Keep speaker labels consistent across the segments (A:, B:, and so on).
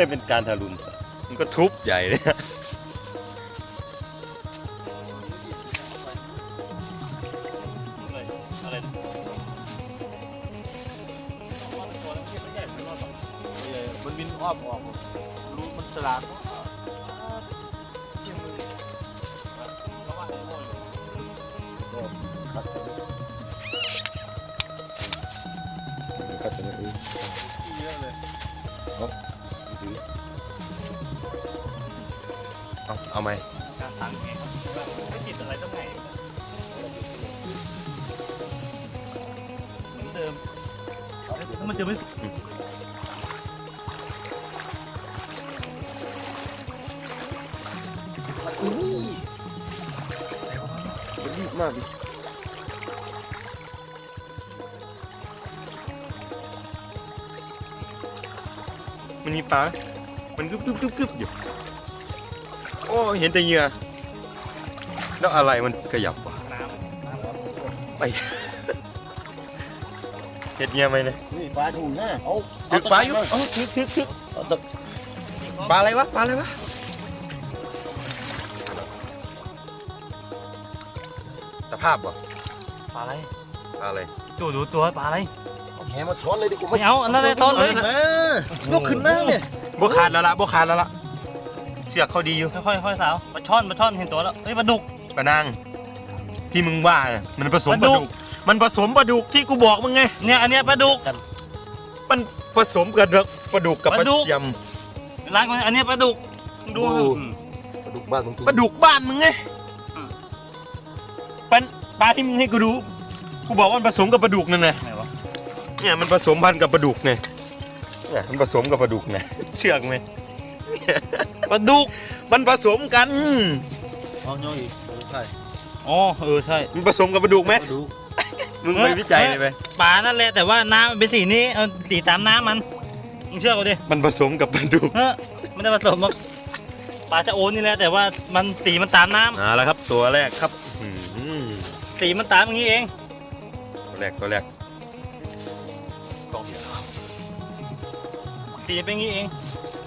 A: ไม่ได้เป็นการทารุณสัตว์มันก็ทุบใหญ่เลย
B: เอา
A: เอาไหม
B: การทางไงไม่ติดอะไรต้องไงเหมือนเดิมแล้วมันจะไม่
A: มันรีบมากดิ มันมีปลา มันกึบกึบกึบกึบอยู่ โอ้ เห็นแต่เหยื่อ แล้วอะไรมันขยับวะไปเห็ดเหยื่อไหมเนี่ย
C: นี่ปลาถูกนะเอา
A: ถึกปลาอยู่เอาถึกถึกถึกปลาอะไรวะ ปลาอะไรวะ ตะภาพบ่
B: ปลาอะไร
A: ปลาอะไร
B: ตัวดูตัวปลาอะไร
C: แหมาช้อนเลยดิกู
B: ไม่เอาอันนั้นเลยต้นเลย
C: มายกขึ้นมาเนี่ย
A: บ่ขาดแล้วล่ะบ่ขาดแล้วล่ะเสือกเขาดีอยู่
B: ค่อยๆค่อยๆสาวปลาช่อนปลาช่อนเห็นตัวแล้วเฮ้ยปลาดุก
A: ปลานางที่มึงว่าน่ะมันผสม
B: ป
A: ป
B: ลา
A: ลา
B: ดุ
A: ดุ
B: ก
A: ก มันผสมปลาดุกที่กูบอกมึงไง
B: เนี่ยอันเนี้ยปลาดุก
A: มันผสมกับปลาดุกกับ
B: ป
A: ป
B: ลา
A: ลา
B: ดุก
A: เสียม
B: ร้านคนอันเนี้ยปลาดุกมึงดูครับอืม
C: ปลาดุกบ้านมึง
A: ปลาดุกบ้านมึงไงปลาปลาที่มึงให้กูดูกูบอกว่ามันผสมกับปลาดุกนั่นไง
B: ไหนวะ
A: เนี่ยมันผสมพันธุ์กับปลาดุกไงเนี่ยมันผสมกับปลาดุกไงเชื่อไหม
B: ปลาดุก
A: มันผสมกัน
C: เอาเนาะอีกใช่
B: อ๋อเออใช่
A: มันผสมกับปลาดุกไหม
C: ปลาดุก
A: มึงไปวิจัยเลยไหม
B: ปลานั่นแหละแต่ว่าน้ำมันเป็นสีนี้เอาสีตามน้ำมันมึงเชื่อกูดิ
A: มันผสมกับปลาดุก
B: เฮ้ยไม่ได้ผสมหรอกปลาชะโอนนี่แหละแต่ว่ามันสีมันตามน้ำ
A: เอาละครับ ตัวแรกครับอืม
B: สีมันตามอย่างนี้เอง
A: ตัวแรกตัวแรก
B: สีเป็นอย่างนี้เอง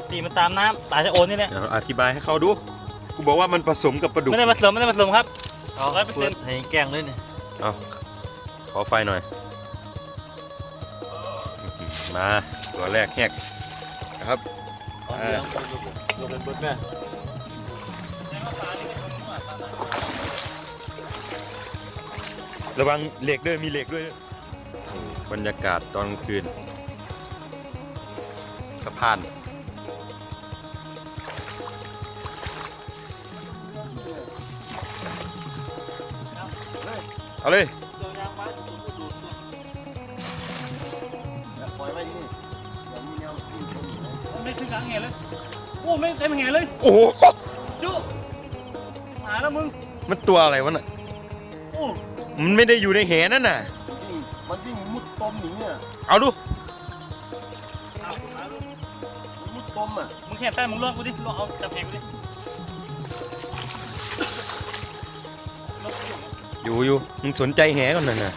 B: สีมันตามน้ำปลาชะโอนนี่แหละ
A: เดี๋ยวอธิบายให้เขาดู กูบอกว่ามันผสมกับปลาดุก
B: ไม่ได้ผสมไม่ได้ผสมครับร้อยเปอร์เซ็นต์
C: ให้แกงเลยเนี่ย
A: เอาขอไฟหน่อย มาตัวแรกแหกนะครับ
C: เอาเลี้ยงยกเป็นเบิร์ดแม่
A: ระวังเหล็กด้วยมีเหล็กด้วยนะโอ้บรรยากาศตอนกลางคืน สะพานเอาเลย
C: ปล่อยไว้ที่นี่อย่ามีแนวที่คนอยู่นะ
B: ไม่ขึ้นกลางแหเลย โอ้ไม่เต็มแหเลย
A: โอ้โห
B: จุหาแล้วมึง
A: มันตัวอะไรวะน่ะ
B: โอ้
A: มันไม่ได้อยู่ในแหนั่นน่ะ
C: วิ่งมันวิ่งมุดต้มหนีอะ
A: เอาดู
B: อะมึงแค่ใต้มึงลวกกูดิลวกเอาจับแหงกูดิ
A: อยู่อยู่มึงสนใจแหก่อนหน่ะนะ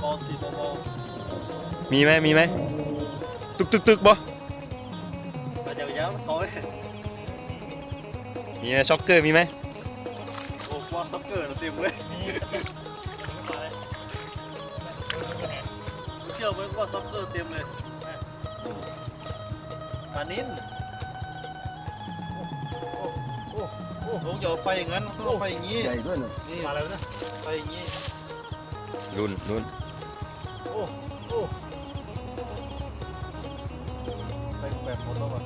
C: เบาๆสิเบา
A: มีไหมมีไหมตึกตึกตึกบ่
C: ๆไปยาวๆต่อย
A: มีไหมช็อกเกอร์มีไหม
C: โอ้กว่าซ็อกเกอร์เต็มเลย
B: นี่ม เชื่
C: อไหมว่าซ็อกเกอร์เต็มเลยปานินลงอย่าเอาไฟอย่างนั้นต้องไฟอย่างนี้ใหญ่ด้วยนะนี่
B: มาแล้วนะ
C: ไฟอย่างนี้
A: รุ่นรุ่น
C: โอ้โอ้ไฟแบบหมดแล้วอะ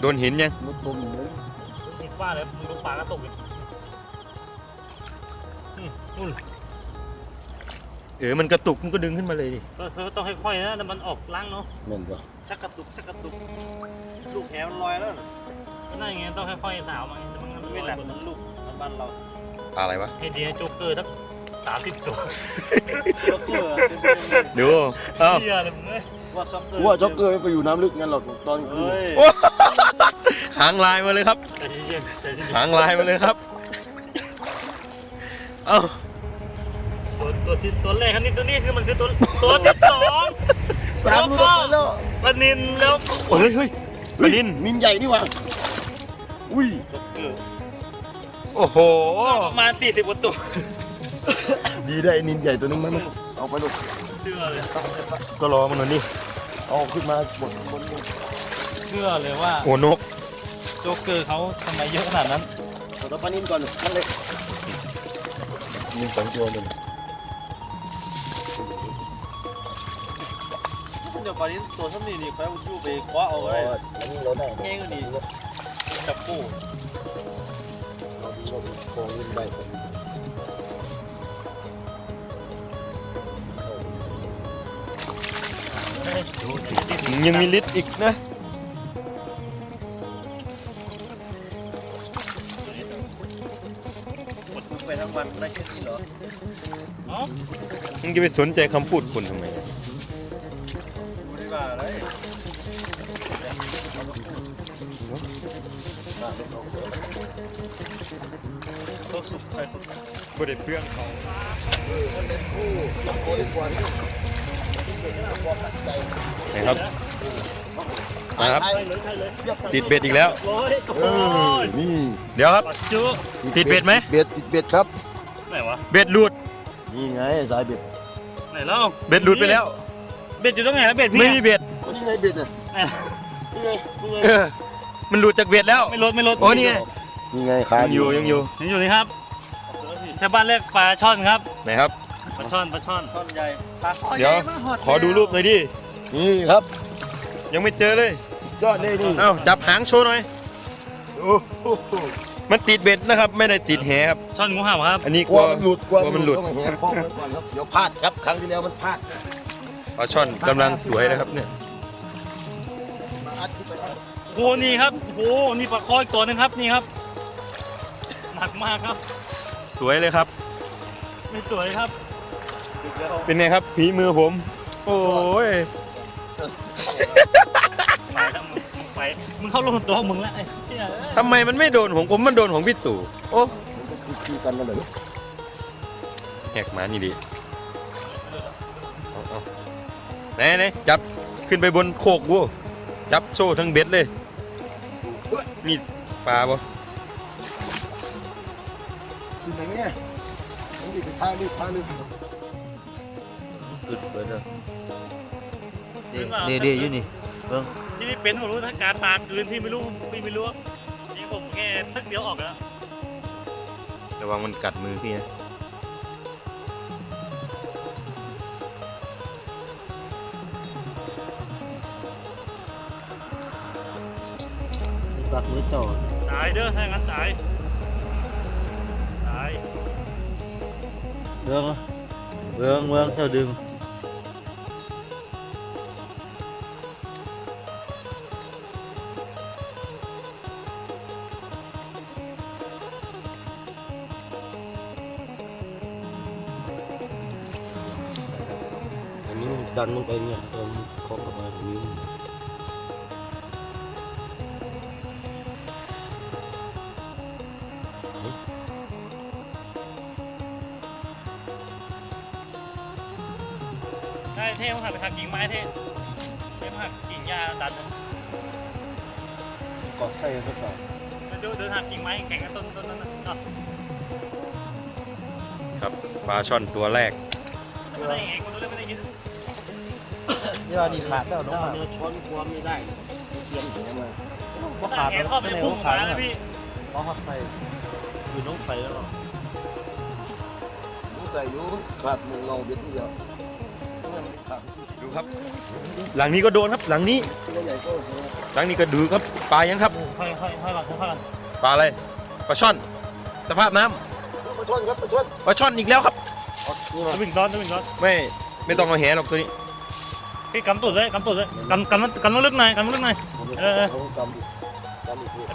A: โดนหินยัง
C: มุดต้มเลย
B: มึงว่าเลยมึงดูปลากระตุกดิอืมนู่น
A: เออมันกระตุกมันก็ดึงขึ้นมาเลยดิ
B: เออเออต้องค่อยๆนะแต่มันออกล้างเนาะ
C: แม่นปะชักกระตุกชักกระตุก ลูกแหมันลอยแล้วน่ะ
B: นั่นไงต้องค่อยๆสาวมาแต่มัน
C: มัน
B: ไม่
C: ไม่
B: ห
C: ห
B: นั
C: นั
B: ก
C: กมันลูกมันบ้านเรา
A: อะไรวะ
B: ให้ดีให้โจ๊กเกอร์สักสามสิบตัว
C: จ็อกเกอร์เต็มๆเลย
A: ดูเอ้า
B: เชี่ยเลยมึงเอ้ย
C: ว่าจ็อกเกอร์
D: ว่าจ็อกเกอร์ไม่ไปอยู่น้ำลึกงั้นหรอกตอนคืน
C: เฮ้ย
A: หางลายมาเลยครับ
B: ใจเย็นๆใจเย็น
A: หางลายมาเลยครับ เอ้า
B: ๆโดน ตัวที่ตัวแรกครับนี่ตัวนี้คือมันคือตัวตัวที่สอง
D: สามลูกแล้ว
B: ปลานินแล้ว
A: เฮ้ยเฮ้ยปลานิน
D: นินใหญ่นี่หว่าอุ้ย
C: จ็อกเกอร์
A: โอ้โห
B: ประมาณ40กว่าตัว
D: ดีได้นินใหญ่ตัวนึงไหมมันเอาไปลูก
B: เชื่อเลย
A: ก็รอมันหน่อยดิ
D: เอาขึ้นมาบนบนบน
B: เชื่อเลยว่า
A: โอ้นก
B: โจ๊กเกอร์เขาทำไมเยอะขนาดนั้น
D: เอาปลานินก่อนนั่นเลยนินสองตัวเลย
C: เดี๋ยวปลานี้ตัวซ้ำนี่นี่ใครเอาชูไปคว้าเอา
D: อ๋อ
C: ไว้
D: อันนี้เราได้
C: แง่งก็นี่จับปู
D: เราดูเราดูกองเงินได้สิ
A: ยังมีลิตรอีกนะ
C: ไปทั้งวันได้แค่นี้เหรอ
B: เอ้า
A: มึงจะไปสนใจคำพูดคุณทำไม
C: ตัวสุกไป
A: บ่ได้เปลืองเขานะครับนะครับ ติดเบ็ดอีกแล้ว
B: โอ้ยโอ้ย
D: นี่
A: เดี๋ยวครับ
B: ปัดจุ
A: ติดเบ็ดไหม
D: เบ็ดติดเบ็ดครับ
B: ไหนวะ
A: เบ็ดหลุด
D: นี่ไงสายเบ็ด
B: ไหนเล่า
A: เบ็ดหลุดไปแล้ว
B: เบ็ดอยู่ตรงไหนแล้วเบ็ดพี่
A: ไม่มีเบ็ด
D: โอ้นี่ไงเบ็ดน่ะ
B: ไหน
D: นี่ไงนี่ไง
A: เออ มันหลุดจากเบ็ดแล้ว
B: ไม่ลดไม่ลด
A: โอ้นี่ไง
D: นี่ไงขา
A: ยังอยู่ยังอยู่
B: ยังอยู่นี่ครับชาวบ้านเรียกปลาช่อนครับ
A: ไหนครับ
B: ปลาช่อนปลาช่อน
C: ท่อนใหญ่ปลาคอ
A: เดี๋ยว
C: ใหญ่มากหด
A: ขอดูรูปหน่อยดิ
D: นี่ครับ
A: ยังไม่เจอเลย
D: ยอดเลยนี่
A: เอ้าจับหางโชว์หน่อย
D: โอ้โห
A: มันติดเบ็ดนะครับ ไม่ได้ติดแหครับ
B: ช่อนงูเห่าครับ
A: อันนี้
D: ก
A: ก
D: ลั
A: ลั
D: ว
A: ว
D: มันหลุด
A: กลัวมันหลุด
D: ต้องแหกข้อไว้ก่อนครับเดี๋ยวพลาดครับครั้งที่แล้วมันพลาด
A: ปลาช่อนกำลังสวยนะครับเนี่ย
B: โอ้นี่ครับโอ้นี่ปลาคออีกตัวหนึงครับนี่ครับหนักมากครับ
A: สวยเลยครับ
B: ไม่สวยครับ
A: เป็นไงครับฝีมือผม โอ้ย
B: ไปแล้วมึงมึงไปมึงเข้าลงตัวของมึงแล้วไอ้เหี้ยเอ้ย
A: ทำไมมันไม่โดนของผมมันโดนของพี่ตู่โอ้
D: มันก็คือคือกันนั่นแหละ
A: แหกหมานี่ดีเอาเอาไหนไหนจับขึ้นไปบนโคกวัวจับโซ่ทั้งเบ็ดเลย มีปลาบ่
D: คือไหนเนี่ยต้องดีไปทางดีทางนึง
C: ตึกเปิดเลย
B: นี่
C: ดีดีอยู่นี่
B: ที่นี่เป็นผมรู้ถ้าการปลากลืนพี่ไม่รู้พี่ไม่รู้นี่ผมแค่ตึกเดียวออกแล้ว
A: ระวังมันกัดมือพี่นะ
C: ตักมือจ่อ
B: ตายเด้อถ้าอย่างนั้นตาาหักไปหักกิ่งไม้เท่เท่มาหักกิ่งหญ้าดัน
D: เกาะไส้สักหน่อย
B: มันเดินเดินหักกิ่งไม้แข่งกันต้นต้นนั้นนะอะ
A: ครับปลาช่อนตัวแรก
B: ไม่ได้ไงคนรู้เรื่องไม่ได้ยิน
C: นี่ว่านี่ขาดแล้วน้อง
D: เนื้อช้อนความไม่ได้เตรียมหัวมา
C: ก็
B: ขา
C: ขา
B: ด
C: ด
B: แข
C: แล้ว
B: นเข้าไป
C: ใน
B: พุ่ง
C: ขา
B: มา
C: ด
B: แล้ว
C: เนี่ย
B: พี่
C: เพราะเขาใส่คือน้องใส่แล้วหรอ
D: ผมใส่อยู่ขาดมือเงาเบ็ดนิดเดียวขา ดู
A: ครับ หลังนี้ก็โดนครับ หลังนี้
D: ห
A: ลังนี้ก็ดูครับปลายังครับปลาอะไรปลาช่อนสภาพน้ำ
D: ปลาช่อนครับปลาช่อน
A: ปลาช่อนอีกแล้วครับ
D: นี่มา
B: ตะวิ่งซ้อนตะวิ่งซ้อน
A: ไม่ไม่ต้องเอาแหหรอกตัวนี้
B: พี่กำตุดเลยกำตุดเลยกำกำมันกำมันลึกหน่อยกำมันลึกหน่อยเออ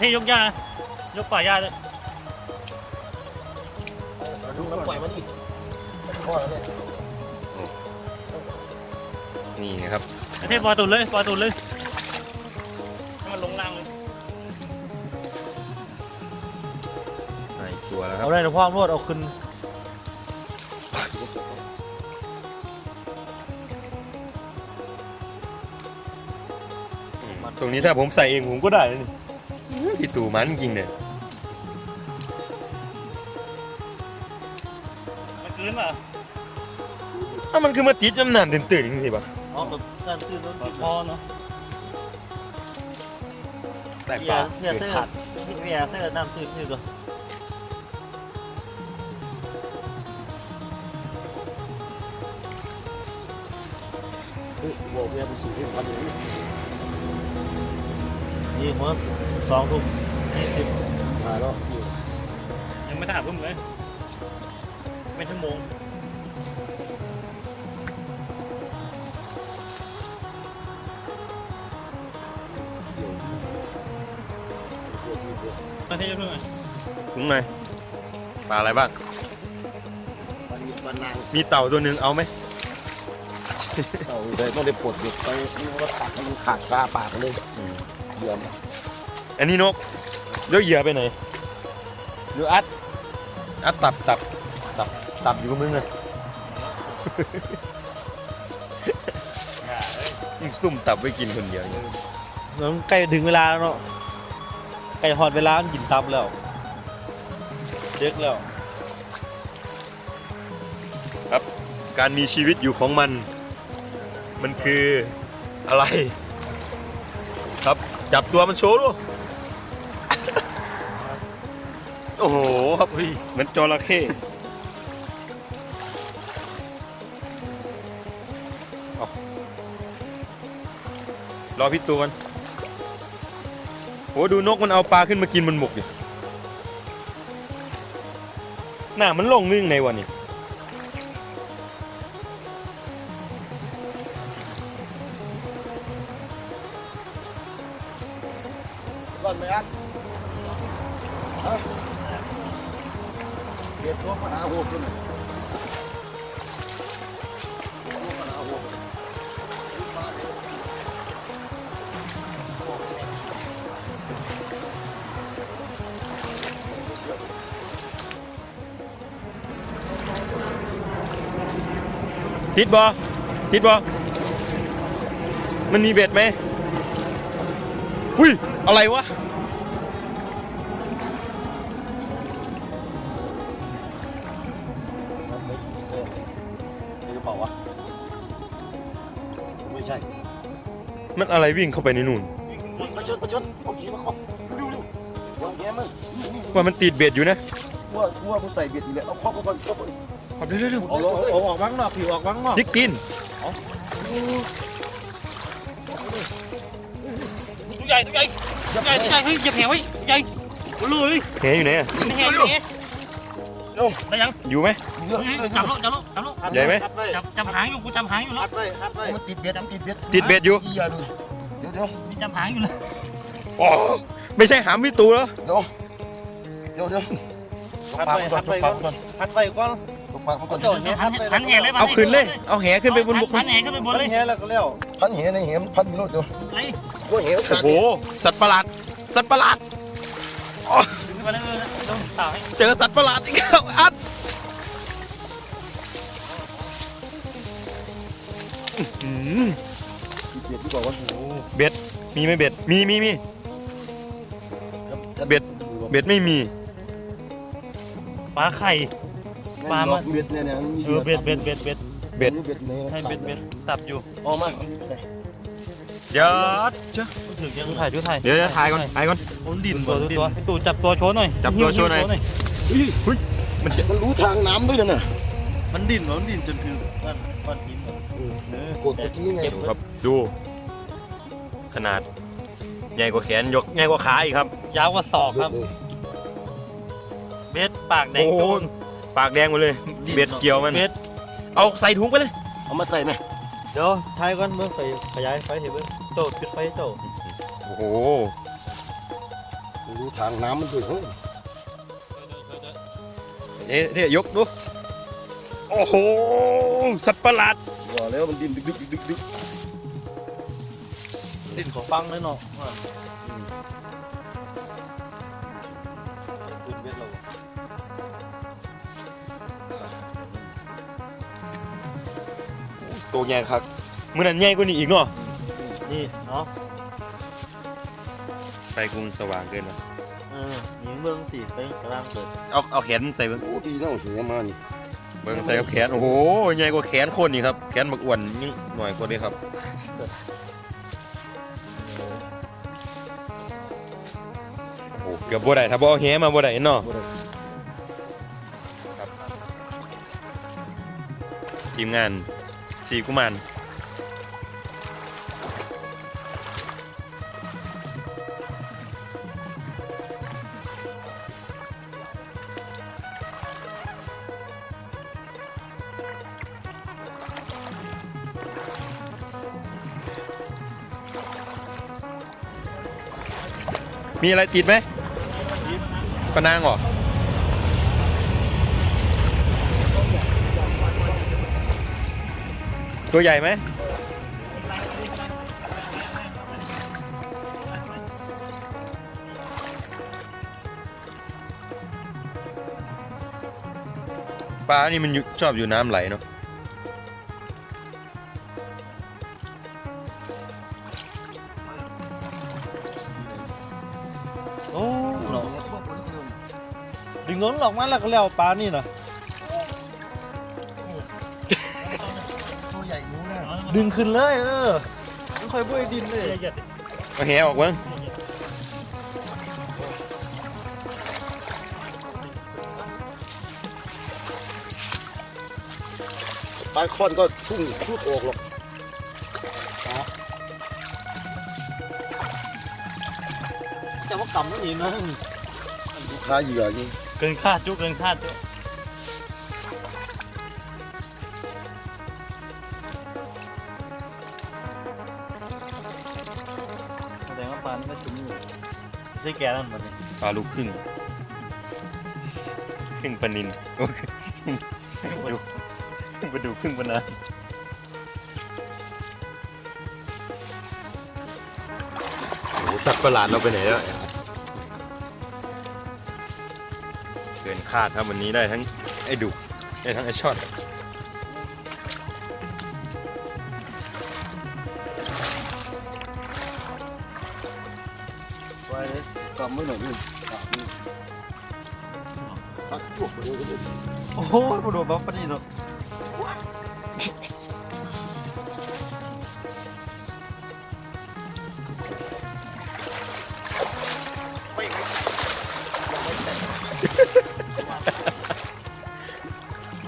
D: ที่
B: ยกหญ้ายกป่าหญ้าเลย
D: ดูน้ำปล่อยมาดิข้อแล้วเนี่
A: ไงครับ
B: เทพปล่อยตุนเลยปล่อยตุนเลยให้มันลงล่างเลย
A: ได้กตัวแล้วครับ
C: เอาเลยหลวงพ่อรวดเอาขึ้น
A: ตรงนี้ถ้าผมใส่เองผมก็ได้นะนี่พี่ตู่มันจริงเนี่ย
B: มันคืนป่ะ
A: ถ้ามันคือมาติดน้ำหนามตื่นๆอย่างนี้สิะ
C: แบบการตื่นนอน
B: ปลา
C: กิน
B: คอเนาะ
A: แต่
C: เบี
A: ป
C: ย
A: ลา
C: ร์เบียร์เสื้อเบียร์เสื้อน้ำตื่นนี่ตัว
D: เฮ้ยบอกเมียไปสู่ที่พันนี้
C: นี่หัวสองทุ่มยี่สิบ
D: มาแล้วอยู่
B: ยังไม่ถ่ายพุ่มเลย เป็นชั่วโมง
D: เดี๋ยว
B: นาทีเพิ่งไง
A: ถุงหน่อยปลาอะไรบ้าง
D: วันนี้วันนาง
A: มีเต่าตัวหนึ่งเอาไหม
D: เอาแต่ต้องได้ปลดหยุดไปนี่ก็ตักให้มันขาดกล้าปากเลยเยี่ยม
A: อันนี้นกเดี๋ยวเหยื่อไปไหนเดี๋ยวอัดอัดตับตับตับตับอยู่กับมึงเลยมึงซุ่มตับไว้กินคนเดียวเนี่ย
C: มันใกล้ถึงเวลาแล้วเนาะใกล้หอดเวลามันกินตับแล้วเด็กแล้ว
A: ครับการมีชีวิตอยู่ของมัน มันคืออะไร ครับจับตัวมันโชว์ดูโอ้โหครับเฮ้ยเหมือนจระเข้เอารอพี่ตัวกันโหดูนกมันเอาปลาขึ้นมากินบนบกดิหน้ามันลงนึ่งในวันนี้
D: ก่อนไหมครับฮะเดี๋ยวตัวมาหาหัวขึ้น
A: ทิดบอทิดบอมันมีเบ็ดไหมอุ้ย อะไรวะ
D: นี่กระเป๋าวะไม่ใช่
A: มันอะไรวิ่งเข้าไปในนู่น
D: เฮ้ยมาชนมาชนเอาขี่มาขอบเร็วเร็ววางแง่มึง
A: ว่ามันติดเบ็ดอยู่นะ
D: ว่าว่ามึงใส่เบ็ดอยู่แล้วเอาครอบมาก่อนครอบมาก่อน
A: ขับเร็ว
C: เอาเอาเอาออกบ้างนอกผิวออกบ้างนอก
A: ๆดิกกิน
B: ตัวใหญ่ตัวใหญ่ตัวใหญ่ตัวใหญ่เฮ้ยอย่าแผลไว้ตัวใหญ่ตัวเลย
A: แหอยู่ไหนอะ
B: ไม่แหงอยู่ได้ยัง
A: อยู่ไหม
D: เยอะ
B: เฮ้ย
D: เลย
B: จับแล้วจับแล้วจับแล้ว
A: ใหญ่ไหม
C: คัดไว้
B: จับจับหางอยู่กูจับหางอยู่แล้ว
C: คัดไว้คัดไว้
D: มันติดเบ็ดมันติดเบ็ด
A: ติดเบ็ดอยู่
D: อย่าดูเดี๋ยวเดี๋ยว
B: มีจับหางอยู่เลย
A: อ๋อไม่ใช่หามพี่ตูแล้ว
D: เดี๋ยวเดี๋ยวเดี๋ยว
C: คัดไว้คัดไว้ก่อนคัดไว้ก่อน
D: ตบปากมันก่อน
C: เจ้าเนี้ย
B: หันหันแหงเลย
A: เอาขึ้นเลย เอาแหขึ้นไปบนบก
B: หันแหงขึ้นไปบน
C: คัด
B: เลย
C: แค่แล้วก็แล้ว
D: พันเหในเหมพันกิโลเดียว
B: ไอ้
D: กลัวเหว
A: โอ้
D: ขาด
A: โหสัตว์ประหลาดสัตว์ประหลาดอ๋อ
B: ดึงไปเลยเลยลงต่าให้
A: เจอสัตว์ประหลาดอีกแล้วอัดอื้อหือ
D: ติดเบ็ดดีกว่าวะ
A: เบ็ดมีไหมเบ็ดมีมีมีเบ็ดเบ็ดไม่มี
B: ปลาไข่ ปลามัน
D: เบ็ดเนี่ยเนี่ยมันมี
B: เออเบ็ดเบ็ดเบ็ดเบ็ด
A: เบ็ด
D: เบ็ดใน
B: ให้เบ็ดเบ็ดตับอยู่
D: ออกมา
A: เดี๋ยวเจ้า
B: ถึงยังถ่ายดูถ่าย
A: เดี๋ยวเดี๋ยวถ่ายก่อนถ่ายก่อน
C: มันดิ่น
B: ตัวตัวตัวตู่จับตัวโชว์หน่อย
A: จับตัวโชว์หน่อย
D: มันจะมันรู้ทางน้ำด้วยนะน่ะ
C: มันดิ่นมันดิ่นจนถึงก้อนก้อนหินเออก
D: ดเมื่อกี้ไง
A: ดูครับดู ขนาด ใหญ่กว่าแขนยกใหญ่กว่าขาอีกครับ
B: ยาวกว่าศอกครับ เบ็ดปากแดง
A: โอ้โห
B: โดน
A: ปากแดงหมดเลย เบ็ดเกี่ยวมัน
B: เบ็ด
A: เอาใส่ถุงไปเลย
D: เอามาใส่ไหม
C: เดี๋ยวท้ายก่อนเมื่อไฟขยายไฟเห็นเบิ่งเจ้าจุดไฟเจ้า
A: โอ้โห
D: มันรู้ทางน้ำมันด้วยเฮ้ย
A: เอ๊ะเดี๋ยวยกดู โอ้โห สัตว์ประหลาด
D: ว่าแล้วมันดิ้นดึกดึกดึกดึกดึก
C: ดิ่นของฟังเลยเนาะ
A: ตัวใหญ่ครับมือนั้นใหญ่กว่านี้อีกเนาะ
C: นี่เนาะ
A: กูมันสว่างเกินวะ
C: เออยิงเบิ่งสิไปกระด้างเกิด
A: เอาเอาแขนใส่เบิ่ง
D: โอ้ดีเนาะเสียมานี่
A: เบิ่งใส่กับแขนโอ้โหใหญ่กว่าแขนคนนี่ครับแขนบักอ้วนยิ่งหน่อยกว่านี้ครับโอ้โหเกือบบ่ได้ถ้าบ่เอาแหมาบ่ได้เนาะ
D: บ่ได้
A: ทีมงาน สีกุมารมีอะไรติดไหมปะนางเหรอ ตัวใหญ่ไหมปลานี่มันชอบอยู่น้ำไหลเนาะ
C: โอ้เนาะดึงเงินออกมาแล้วก็แล้วปลานี่นะ ดึงขึ้นเลยเออไม่ค่อยบุ้ยดินเลย
B: เยอะ
A: เอาแหออกเบ้าง
D: ปลาคอนก็พุ่งพูดออกหรอก
C: แต่ว่ากำนั่นนี่นะ
D: ลูกค้าเหยื่อนี่
B: เกินคาดจุกเกินคาดจุ
C: ใช่แกนั่นมันนี่
A: ปลาลูกครึ่งครึ่งปลานินโอ้ยครึ่งปลาดุกครึ่งปลาดุกครึ่งปลานาโอ้โหสัตว์ประหลาดเราไปไหนแล้วเกินคาดครับวันนี้ได้ทั้งไอ้ดุกได้ทั้งไอ้ช่อน
D: กำไว้หน่อยนี่กำนี่ซักจวกไปเลยก็ได้
C: โอ้โหมาโดนบัฟปะนี่เนาะ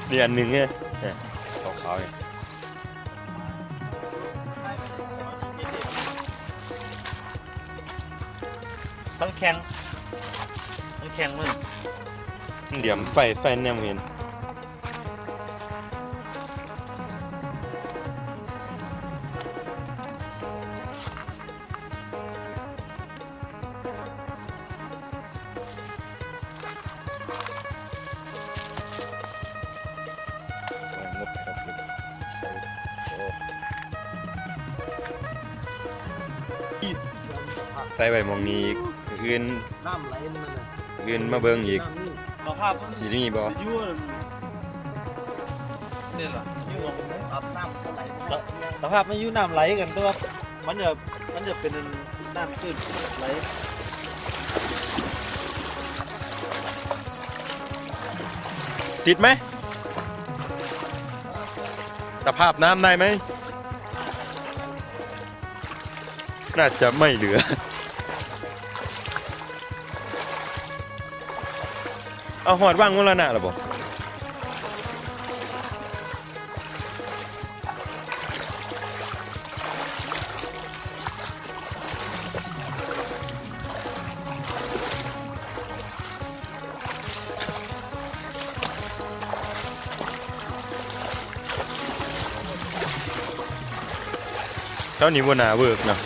A: นี่อันหนึ่งเนี่ ข็
C: งมัน
A: เหลี่ยมไฟไฟแนมเห็น
D: งดครับใส่โอ้
A: ใส่ใบมองนี้อีกอื่น
D: น้ำไหลนั่นน่ะ
A: อื่นมาเบิ่งอีก
D: น้ำนี่
C: เราภาพมัน
A: สีนี่บ่
C: ยั่วนี่แหละยั่ว
D: อาบน้ำเท่าไหร่
C: สภาพมันยู่น้ำไหลกันต่ว่ามันจะมันจะเป็นน้ำตื้นไหล
A: ติดไหมสภาพน้ำได้ไหม น่าจะไม่เหลือ เอาหอดว่างมรณะหรอบ่เท่านี้บ่น่าเวิร์กเนาะ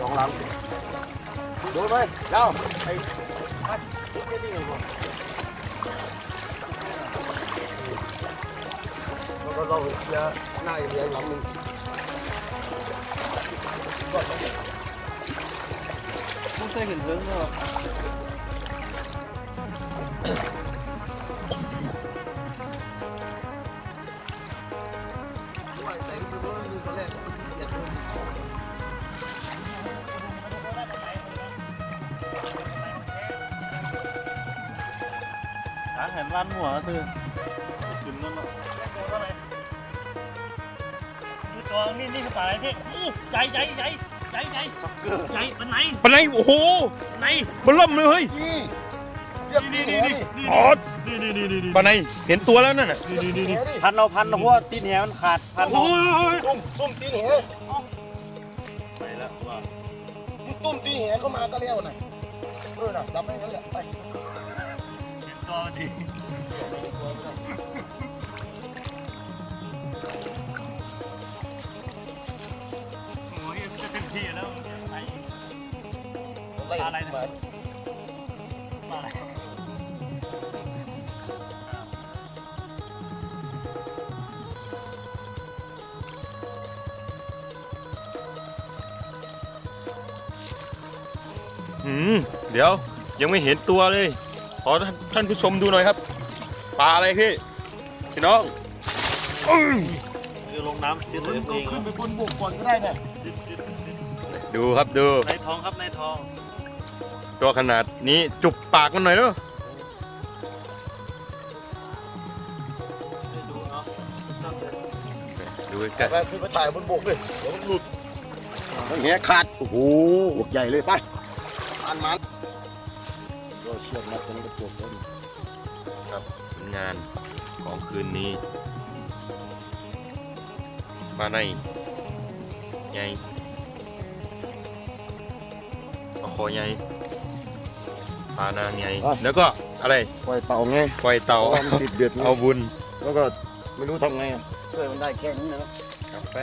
D: สองหลังดูไหมเจ้าไอ้พัดคิดแค่นี้ก่ หาเห็
C: นร้า
D: นหั
C: วซื้อขึ้นนั่นเนาะ
B: นี่ตัวนี่นี่คือปลาอะไรที่อู้ใหญ่ใหญ่ใหญ่ใหญ่ใหญ่
C: ซ็อกเกอร์
B: ใหญ่ปลาไหน
A: ปะไหนโอ้โห
B: ไหน
A: บลล่มเลยเฮ้ย
D: นี่
B: นี่
D: นี่
B: นี่
D: นี่
B: นี่
A: อ๋อ
B: นี่นี่นี่นี่นี่
A: ปะไหนเห็นตัวแล้วนั่นน่ะ
B: นี่นี่นี่
C: พันเอาพันเอาเพราะว่าตีนแหมันขาดพัน
B: โอ้
C: เอา
D: ตุ้มตุ้มตีนเห
C: ไปแล้วว่า
D: ตุ้มตีนเหเข้ามาก็เลี้ยวน่ะเออน่ะจับไปงั้นแหละไป
B: ตัวดีโอ้ยจะเต็มที่แล้วไหน
D: ไล่
B: อะไรนะ
D: มา
B: ปลาอะไร
A: อืมเดี๋ยวยังไม่เห็นตัวเลย ขอท่านท่านผู้ชมดูหน่อยครับปลาอะไรพี่พี่น้องอื้อ
C: คือลงน้ำเสีย
D: มึ
C: เสี
D: ง
C: ย
D: ก็
C: เอง
D: ขึ้นไปบนบกก่อนก็ได้เนี่ย
B: ซิดซิดซิด
A: ดูครับดู
B: ในทองครับในทอง
A: ตัวขนาดนี้จุบปากมันหน่อยเนอะ
C: ดูเนาะ
A: ดูใกล้
D: ไปขึ้นไปถ่ายบนบกเลยเดี๋ยวมันหลุดต้องแหขาดโอ้โหบกใหญ่เลยไป อกมัดตรงนี้ก็จบแล้ว
A: ๆครับผลงานของคืนนี้ปลาในใหญ่ปลาคอใหญ่ปลานางใหญ่แล้วก็อะไร
D: ปล่อยเต่าไง
A: ปล่อยเต่า
D: พระมันติดเดือด
A: เอาบุญ
D: แล้วก็ไม่รู้ทำไงอะช่วยมันได้แค่นี้นะครับ
A: ครับไป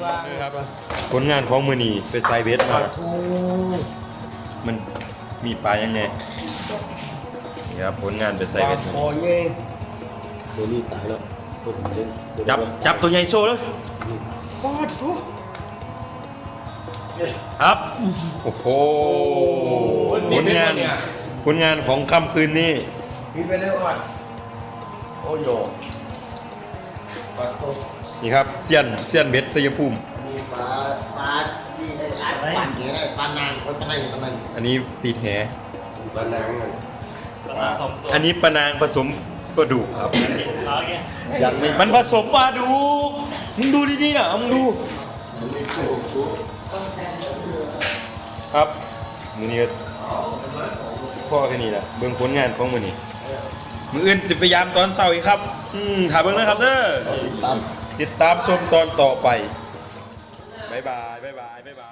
A: บิ้งเลยครับ ผลงานของมือนีไปไซเบสมามันมีปลายังไงนี่ครับผลงานไปไซเบส
D: คอเงยตัวนี้ตายแล้วตัวผมเล่น
A: จับจับตัวใหญ่โชว์เลย
D: ฟาดทุก
A: ครับ โอ้โหผลงานผลงานของค่ำคืนนี้
D: มีไปแล้วอะโอ้โยปลาโต
A: นี่ครับเซียนเซียนเบ็ดสยภูมิ
D: มีปลาปลาที่ไอ้ร้านปั่นอย่างเงี้ยปลานางเขาจะให้ทำไม
A: อันนี้ตีแห
D: ปลานางอะ
B: ปลาสองตัว
A: อันนี้ปลานางผสมปลาดุกครับ
B: ปลาแก
D: ยังไม่
A: มันผสมปลาดุกมึงดูดีๆนะมึงดู ครับมือนี้ก็พ่อแค่นี้แหละเบิ่งผลงานของมือนี้มืออื่นจะพยายามตอนเช้าอีกครับ อืมถามเบิ่งนะครับเด้อ
D: ตาม
A: ติดตามชมตอนต่อไป บ๊ายบาย บ๊ายบาย บ๊ายบาย